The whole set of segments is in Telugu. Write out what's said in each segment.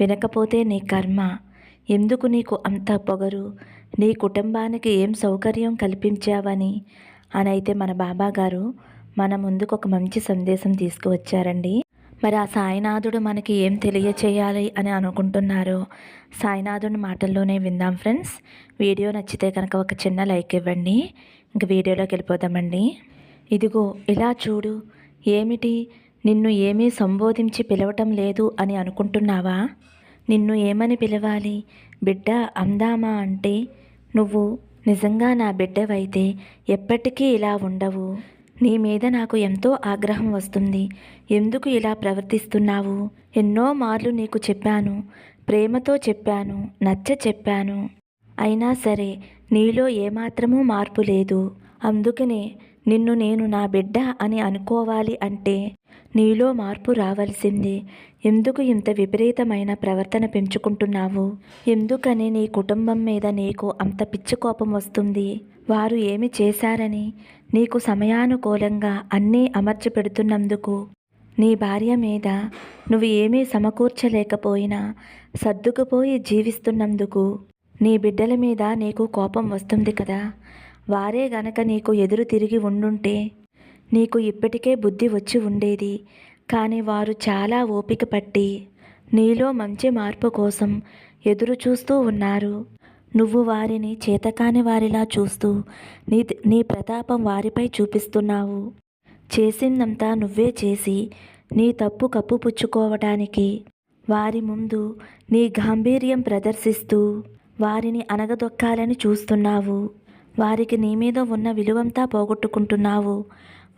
వినకపోతే నీ కర్మ. ఎందుకు నీకు అంత పొగరు? నీ కుటుంబానికి ఏం సౌకర్యం కల్పించావని? అని అయితే మన బాబా గారు మన ముందుకు ఒక మంచి సందేశం తీసుకువచ్చారండి. మరి ఆ సాయినాథుడు మనకి ఏం తెలియచేయాలి అని అనుకుంటున్నారో సాయినాథుడి మాటల్లోనే విందాం ఫ్రెండ్స్. వీడియో నచ్చితే కనుక ఒక చిన్న లైక్ ఇవ్వండి. ఇంక వీడియోలోకి వెళ్ళిపోదామండి. ఇదిగో ఇలా చూడు. ఏమిటి? నిన్ను ఏమీ సంబోధించి పిలవటం లేదు అని అనుకుంటున్నావా? నిన్ను ఏమని పిలవాలి? బిడ్డ అందామా అంటే నువ్వు నిజంగా నా బిడ్డవైతే ఎప్పటికీ ఇలా ఉండవు. నీ మీద నాకు ఎంతో ఆగ్రహం వస్తుంది. ఎందుకు ఇలా ప్రవర్తిస్తున్నావు? ఎన్నో మార్లు నీకు చెప్పాను. ప్రేమతో చెప్పాను. నచ్చ చెప్పాను. అయినా సరే నీలో ఏమాత్రమూ మార్పు లేదు. అందుకనే నిన్ను నేను నా బిడ్డ అని అనుకోవాలి అంటే నీలో మార్పు రావలసింది. ఎందుకు ఇంత విపరీతమైన ప్రవర్తన పెంచుకుంటున్నావు? ఎందుకని నీ కుటుంబం మీద నీకు అంత పిచ్చి కోపం వస్తుంది? వారు ఏమి చేశారని? నీకు సమయానుకూలంగా అన్నీ అమర్చి పెడుతున్నందుకు నీ భార్య మీద నువ్వు ఏమీ సమకూర్చలేకపోయినా సర్దుకుపోయి జీవిస్తున్నందుకు నీ బిడ్డల మీద నీకు కోపం వస్తుంది కదా? వారే గనక నీకు ఎదురు తిరిగి ఉండుంటే నీకు ఇప్పటికే బుద్ధి వచ్చి ఉండేది. కానీ వారు చాలా ఓపిక పట్టి నీలో మంచి మార్పు కోసం ఎదురు చూస్తూ ఉన్నారు. నువ్వు వారిని చేతకాని వారిలా చూస్తూ నీ నీ ప్రతాపం వారిపై చూపిస్తున్నావు. చేసిందంతా నువ్వే చేసి నీ తప్పు కప్పుపుచ్చుకోవటానికి వారి ముందు నీ గాంభీర్యం ప్రదర్శిస్తూ వారిని అనగదొక్కాలని చూస్తున్నావు. వారికి నీ మీద ఉన్న విలువంతా పోగొట్టుకుంటున్నావు.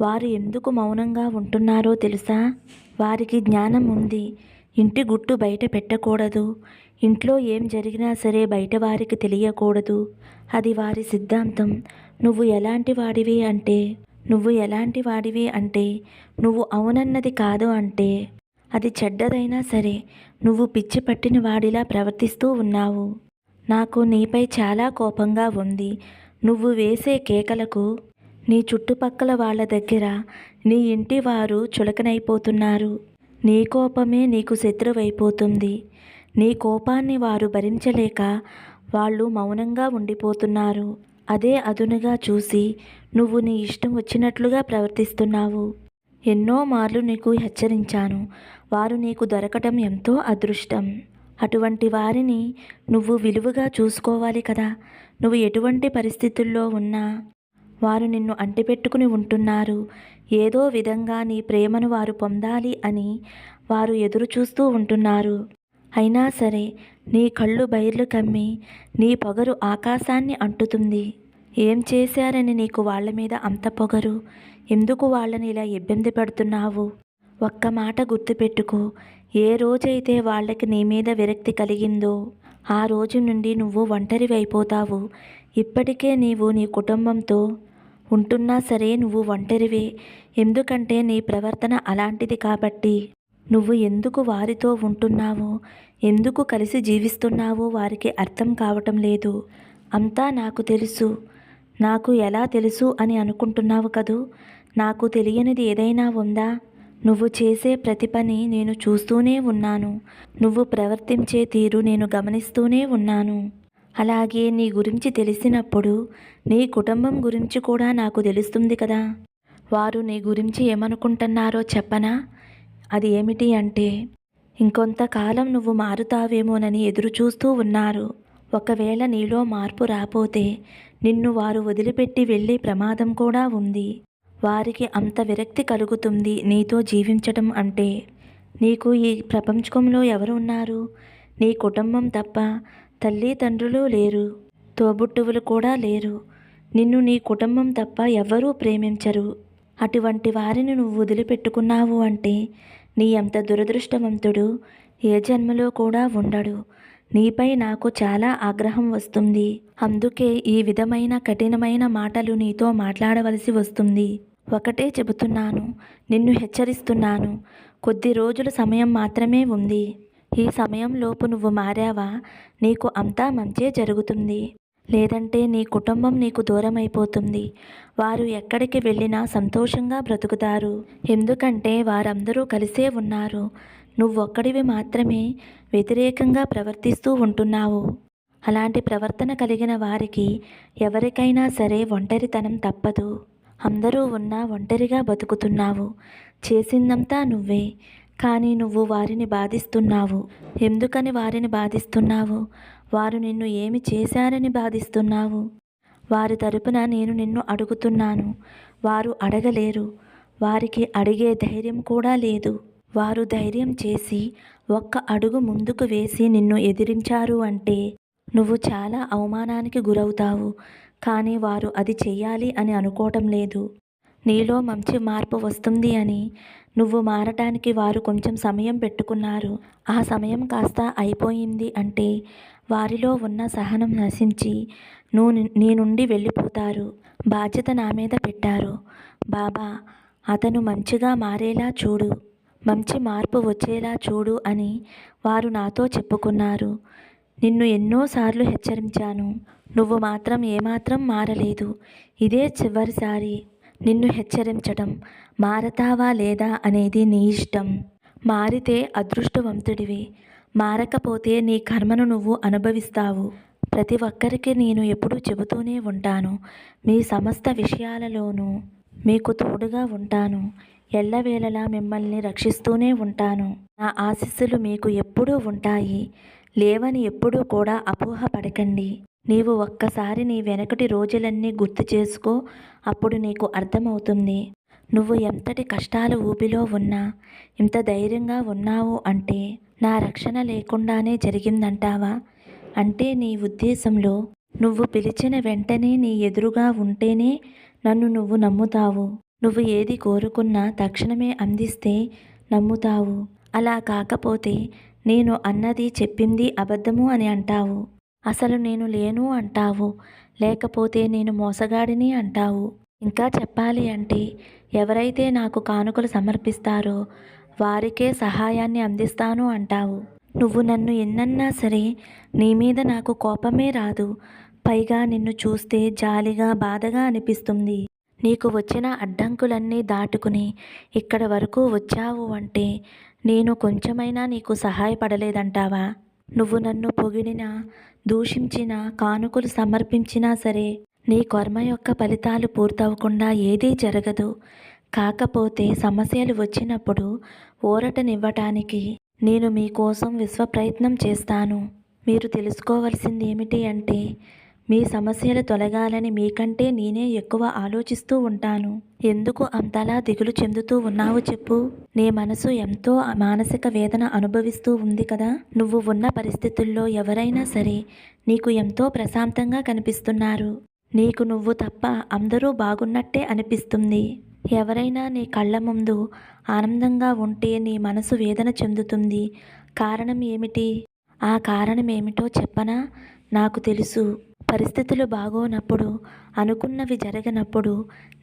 వారు ఎందుకు మౌనంగా ఉంటున్నారో తెలుసా? వారికి జ్ఞానం ఉంది. ఇంటి గుట్టు బయట పెట్టకూడదు. ఇంట్లో ఏం జరిగినా సరే బయట వారికి తెలియకూడదు. అది వారి సిద్ధాంతం. నువ్వు ఎలాంటి వాడివి అంటే నువ్వు ఎలాంటి వాడివి అంటే నువ్వు అవునన్నది కాదు అంటే అది చెడ్డదైనా సరే నువ్వు పిచ్చి పట్టిన వాడిలా ప్రవర్తిస్తూ ఉన్నావు. నాకు నీపై చాలా కోపంగా ఉంది. నువ్వు వేసే కేకలకు నీ చుట్టుపక్కల వాళ్ళ దగ్గర నీ ఇంటి వారు చులకనైపోతున్నారు. నీ కోపమే నీకు శత్రువైపోతుంది. నీ కోపాన్ని వారు భరించలేక వాళ్ళు మౌనంగా ఉండిపోతున్నారు. అదే అదునుగా చూసి నువ్వు నీ ఇష్టం వచ్చినట్లుగా ప్రవర్తిస్తున్నావు. ఎన్నో మార్లు నీకు హెచ్చరించాను. వారు నీకు దొరకటం ఎంతో అదృష్టం. అటువంటి వారిని నువ్వు విలువగా చూసుకోవాలి కదా. నువ్వు ఎటువంటి పరిస్థితుల్లో ఉన్నా వారు నిన్ను అంటిపెట్టుకుని ఉంటున్నారు. ఏదో విధంగా నీ ప్రేమను వారు పొందాలి అని వారు ఎదురు చూస్తూ ఉంటున్నారు. అయినా సరే నీ కళ్ళు బైర్లు కమ్మి నీ పొగరు ఆకాశాన్ని అంటుతుంది. ఏం చేశారని నీకు వాళ్ళ మీద అంత పొగరు? ఎందుకు వాళ్ళని ఇలా ఇబ్బంది పెడుతున్నావు? ఒక్క మాట గుర్తుపెట్టుకో. ఏ రోజైతే వాళ్ళకి నీ మీద విరక్తి కలిగిందో ఆ రోజు నుండి నువ్వు ఒంటరివైపోతావు. ఇప్పటికే నీవు నీ కుటుంబంతో ఉంటున్నా సరే నువ్వు ఒంటరివే. ఎందుకంటే నీ ప్రవర్తన అలాంటిది కాబట్టి. నువ్వు ఎందుకు వారితో ఉంటున్నావో ఎందుకు కలిసి జీవిస్తున్నావో వారికి అర్థం కావటం లేదు. అంతా నాకు తెలుసు. నాకు ఎలా తెలుసు అని అనుకుంటున్నావు కదూ? నాకు తెలియనిది ఏదైనా ఉందా? నువ్వు చేసే ప్రతి పని నేను చూస్తూనే ఉన్నాను. నువ్వు ప్రవర్తించే తీరు నేను గమనిస్తూనే ఉన్నాను. అలాగే నీ గురించి తెలిసినప్పుడు నీ కుటుంబం గురించి కూడా నాకు తెలుస్తుంది కదా. వారు నీ గురించి ఏమనుకుంటున్నారో చెప్పనా? అది ఏమిటి అంటే ఇంకొంతకాలం నువ్వు మారుతావేమోనని ఎదురు చూస్తూ ఉన్నారు. ఒకవేళ నీలో మార్పు రాపోతే నిన్ను వారు వదిలిపెట్టి వెళ్ళే ప్రమాదం కూడా ఉంది. వారికి అంత విరక్తి కలుగుతుంది నీతో జీవించటం అంటే. నీకు ఈ ప్రపంచంలో ఎవరు ఉన్నారు? నీ కుటుంబం తప్ప తల్లి తండ్రులు లేరు. తోబుట్టువులు కూడా లేరు. నిన్ను నీ కుటుంబం తప్ప ఎవ్వరూ ప్రేమించరు. అటువంటి వారిని నువ్వు వదిలిపెట్టుకున్నావు అంటే నీ అంత దురదృష్టవంతుడు ఏ జన్మలో కూడా ఉండడు. నీపై నాకు చాలా ఆగ్రహం వస్తుంది. అందుకే ఈ విధమైన కఠినమైన మాటలు నీతో మాట్లాడవలసి వస్తుంది. ఒకటే చెబుతున్నాను నిన్ను హెచ్చరిస్తున్నాను. కొద్ది రోజుల సమయం మాత్రమే ఉంది. ఈ సమయంలోపు నువ్వు మారావా? నీకు అంతా మంచే జరుగుతుంది. లేదంటే నీ కుటుంబం నీకు దూరం అయిపోతుంది వారు ఎక్కడికి వెళ్ళినా సంతోషంగా బ్రతుకుతారు. ఎందుకంటే వారందరూ కలిసే ఉన్నారు. నువ్వొక్కడివి మాత్రమే వ్యతిరేకంగా ప్రవర్తిస్తూ ఉంటున్నావు. అలాంటి ప్రవర్తన కలిగిన వారికి ఎవరికైనా సరే ఒంటరితనం తప్పదు. అందరూ ఉన్నా ఒంటరిగా బతుకుతున్నావు. చేసిందంతా నువ్వే. కానీ నువ్వు వారిని బాధిస్తున్నావు. ఎందుకని వారిని బాధిస్తున్నావు? వారు నిన్ను ఏమి చేశారని బాధిస్తున్నావు? వారి తరపున నేను నిన్ను అడుగుతున్నాను. వారు అడగలేరు. వారికి అడిగే ధైర్యం కూడా లేదు. వారు ధైర్యం చేసి ఒక్క అడుగు ముందుకు వేసి నిన్ను ఎదిరించారు అంటే నువ్వు చాలా అవమానానికి గురవుతావు. కానీ వారు అది చెయ్యాలి అని అనుకోవటం లేదు. నీలో మంచి మార్పు వస్తుంది అని. నువ్వు మారటానికి వారు కొంచెం సమయం పెట్టుకున్నారు. ఆ సమయం కాస్త అయిపోయింది అంటే వారిలో ఉన్న సహనం నశించి నువ్వు నీ నుండి వెళ్ళిపోతారు. బాధ్యత నా మీద పెట్టారు. బాబా అతను మంచిగా మారేలా చూడు. మంచి మార్పు వచ్చేలా చూడు అని వారు నాతో చెప్పుకున్నారు. నిన్ను ఎన్నోసార్లు హెచ్చరించాను. నువ్వు మాత్రం ఏమాత్రం మారలేదు. ఇదే చివరిసారి. నిన్ను హెచ్చరించడం మారతావా లేదా అనేది నీ ఇష్టం. మారితే అదృష్టవంతుడివి. మారకపోతే నీ కర్మను నువ్వు అనుభవిస్తావు. ప్రతి ఒక్కరికి నేను ఎప్పుడూ చెబుతూనే ఉంటాను. మీ సమస్త విషయాలలోనూ మీకు తోడుగా ఉంటాను. ఎల్లవేళలా మిమ్మల్ని రక్షిస్తూనే ఉంటాను. నా ఆశీస్సులు మీకు ఎప్పుడూ ఉంటాయి. లేవని ఎప్పుడూ కూడా అపోహ పడకండి నీవు ఒక్కసారి నీ వెనకటి రోజులన్నీ గుర్తు చేసుకో అప్పుడు నీకు అర్థమవుతుంది. నువ్వు ఎంతటి కష్టాల ఊబిలో ఉన్నా ఇంత ధైర్యంగా ఉన్నావు అంటే నా రక్షణ లేకుండానే జరిగిందంటావా? అంటే నీ ఉద్దేశంలో నువ్వు పిలిచిన వెంటనే నీ ఎదురుగా ఉంటేనే నన్ను నువ్వు నమ్ముతావు. నువ్వు ఏది కోరుకున్నా తక్షణమే అందిస్తే నమ్ముతావు. అలా కాకపోతే నేను అన్నది చెప్పింది అబద్ధము అని అంటావు. అసలు నేను లేను అంటావు. లేకపోతే నేను మోసగాడిని అంటావు. ఇంకా చెప్పాలి అంటే ఎవరైతే నాకు కానుకలు సమర్పిస్తారో వారికే సహాయాన్ని అందిస్తాను అంటావు. నువ్వు నన్ను ఎన్నన్నా సరే నీ మీద నాకు కోపమే రాదు. పైగా నిన్ను చూస్తే జాలిగా బాధగా అనిపిస్తుంది. నీకు వచ్చిన అడ్డంకులన్నీ దాటుకుని ఇక్కడ వరకు వచ్చావు అంటే నేను కొంచెమైనా నీకు సహాయపడలేదంటావా? నువ్వు నన్ను పొగిడినా దూషించినా కానుకలు సమర్పించినా సరే నీ కర్మ యొక్క ఫలితాలు పూర్తవకుండా ఏదీ జరగదు. కాకపోతే సమస్యలు వచ్చినప్పుడు ఊరటనివ్వటానికి నేను మీకోసం విశ్వ ప్రయత్నం చేస్తాను. మీరు తెలుసుకోవలసింది ఏమిటి అంటే మీ సమస్యలు తొలగాలని మీకంటే నేనే ఎక్కువ ఆలోచిస్తూ ఉంటాను. ఎందుకు అంతలా దిగులు చెందుతూ ఉన్నావు చెప్పు. నీ మనసు ఎంతో మానసిక వేదన అనుభవిస్తూ ఉంది కదా. నువ్వు ఉన్న పరిస్థితుల్లో ఎవరైనా సరే నీకు ఎంతో ప్రశాంతంగా కనిపిస్తున్నారు. నీకు నువ్వు తప్ప అందరూ బాగున్నట్టే అనిపిస్తుంది. ఎవరైనా నీ కళ్ళ ముందు ఆనందంగా ఉంటే నీ మనసు వేదన చెందుతుంది. కారణం ఏమిటి? ఆ కారణం ఏమిటో చెప్పనా? నాకు తెలుసు. పరిస్థితులు బాగోనప్పుడు అనుకున్నవి జరగనప్పుడు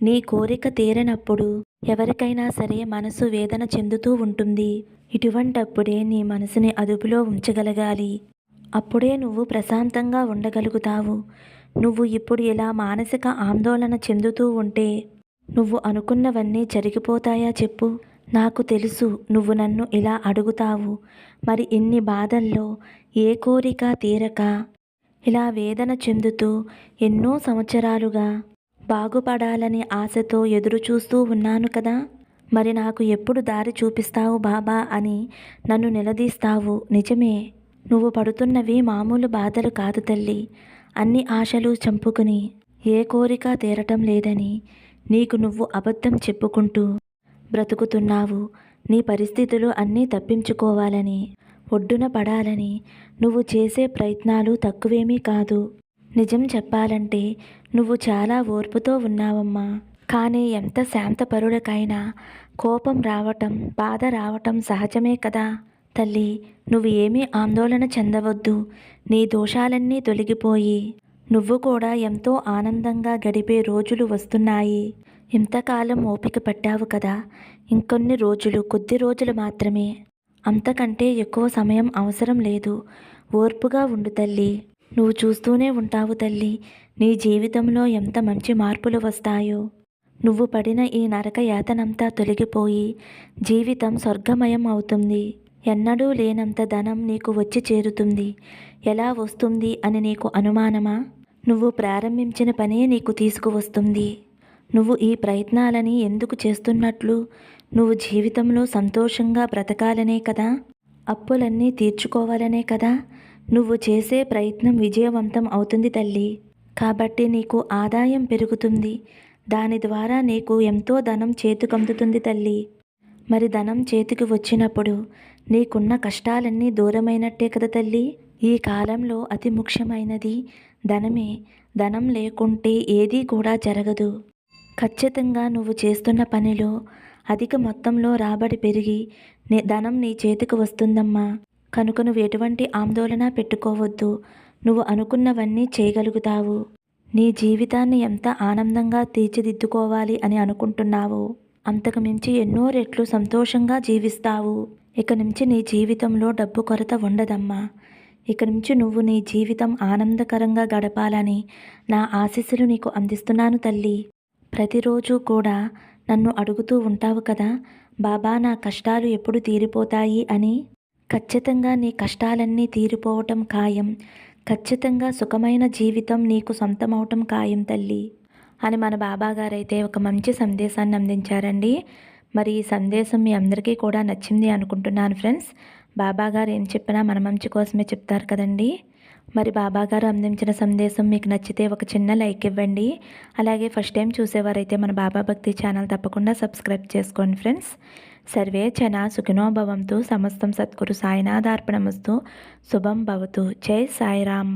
నీ కోరిక తీరనప్పుడు ఎవరికైనా సరే మనసు వేదన చెందుతూ ఉంటుంది. ఇటువంటప్పుడే నీ మనసుని అదుపులో ఉంచగలగాలి. అప్పుడే నువ్వు ప్రశాంతంగా ఉండగలుగుతావు. నువ్వు ఇప్పుడు ఇలా మానసిక ఆందోళన చెందుతూ ఉంటే నువ్వు అనుకున్నవన్నీ జరిగిపోతాయా చెప్పు? నాకు తెలుసు నువ్వు నన్ను ఇలా అడుగుతావు. మరి ఇన్ని బాధల్లో ఏ కోరిక తీరక ఇలా వేదన చెందుతూ ఎన్నో సంవత్సరాలుగా బాగుపడాలని ఆశతో ఎదురు చూస్తూ ఉన్నాను కదా. మరి నాకు ఎప్పుడు దారి చూపిస్తావు బాబా అని నన్ను నిలదీస్తావు. నిజమే నువ్వు పడుతున్నవి మామూలు బాధలు కాదు తల్లి. అన్ని ఆశలు చంపుకుని ఏ కోరిక తీరటం లేదని నీకు నువ్వు అబద్ధం చెప్పుకుంటూ బ్రతుకుతున్నావు. నీ పరిస్థితులు అన్నీ తప్పించుకోవాలని ఒడ్డున పడాలని. నువ్వు చేసే ప్రయత్నాలు తక్కువేమీ కాదు. నిజం చెప్పాలంటే నువ్వు చాలా ఓర్పుతో ఉన్నావమ్మా. కానీ ఎంత శాంతపరుడకైనా కోపం రావటం బాధ రావటం సహజమే కదా. తల్లి నువ్వు ఏమీ ఆందోళన చెందవద్దు. నీ దోషాలన్నీ తొలగిపోయి. నువ్వు కూడా ఎంతో ఆనందంగా గడిపే రోజులు వస్తున్నాయి. ఇంతకాలం ఓపిక పట్టావు కదా. ఇంకొన్ని రోజులు కొద్ది రోజులు మాత్రమే. అంతకంటే ఎక్కువ సమయం అవసరం లేదు. ఓర్పుగా ఉండు తల్లి. నువ్వు చూస్తూనే ఉంటావు తల్లి. నీ జీవితంలో ఎంత మంచి మార్పులు వస్తాయో. నువ్వు పడిన ఈ నరక యాతనంతా తొలగిపోయి జీవితం స్వర్గమయం అవుతుంది. ఎన్నడూ లేనంత ధనం నీకు వచ్చి చేరుతుంది. ఎలా వస్తుంది అని నీకు అనుమానమా? నువ్వు ప్రారంభించిన పనే నీకు తీసుకువస్తుంది. నువ్వు ఈ ప్రయత్నాలని ఎందుకు చేస్తున్నట్లు? నువ్వు జీవితంలో సంతోషంగా బ్రతకాలనే కదా? అప్పులన్నీ తీర్చుకోవాలనే కదా? నువ్వు చేసే ప్రయత్నం విజయవంతం అవుతుంది తల్లి. కాబట్టి నీకు ఆదాయం పెరుగుతుంది. దాని ద్వారా నీకు ఎంతో ధనం చేతికందుతుంది తల్లి. మరి ధనం చేతికి వచ్చినప్పుడు నీకున్న కష్టాలన్నీ దూరమైనట్టే కదా తల్లి? ఈ కాలంలో అతి ముఖ్యమైనది ధనమే. ధనం లేకుంటే ఏదీ కూడా జరగదు. ఖచ్చితంగా నువ్వు చేస్తున్న పనిలో అధిక మొత్తంలో రాబడి పెరిగి నీ ధనం నీ చేతికి వస్తుందమ్మా. కనుక నువ్వు ఎటువంటి ఆందోళన పెట్టుకోవద్దు. నువ్వు అనుకున్నవన్నీ చేయగలుగుతావు. నీ జీవితాన్ని ఎంత ఆనందంగా తీర్చిదిద్దుకోవాలి అని అనుకుంటున్నావు అంతకు మించి ఎన్నో రెట్లు సంతోషంగా జీవిస్తావు. ఇక నుంచి నీ జీవితంలో డబ్బు కొరత ఉండదమ్మా. ఇక నుంచి నువ్వు నీ జీవితం ఆనందకరంగా గడపాలని నా ఆశీస్సులు నీకు అందిస్తున్నాను తల్లి. ప్రతిరోజు కూడా నన్ను అడుగుతూ ఉంటావు కదా బాబా నా కష్టాలు ఎప్పుడు తీరిపోతాయి అని? ఖచ్చితంగా నీ కష్టాలన్నీ తీరిపోవటం ఖాయం. ఖచ్చితంగా సుఖమైన జీవితం నీకు సొంతమవటం ఖాయం తల్లి. అని మన బాబాగారైతే ఒక మంచి సందేశాన్ని అందించారండి. మరి ఈ సందేశం మీ అందరికీ కూడా నచ్చింది అనుకుంటున్నాను ఫ్రెండ్స్. బాబాగారు ఏం చెప్పినా మన మంచి కోసమే చెప్తారు కదండీ. మరి బాబా గారు అందించిన సందేశం మీకు నచ్చితే ఒక చిన్న లైక్ ఇవ్వండి. అలాగే ఫస్ట్ టైం చూసేవారైతే మన బాబా భక్తి ఛానల్ తప్పకుండా సబ్స్క్రైబ్ చేసుకోండి ఫ్రెండ్స్. సర్వే చన సుఖినోభవంతు సమస్తం సద్గురు సాయినాథార్పణమస్తు శుభం భవతు. జై సాయిరామ్.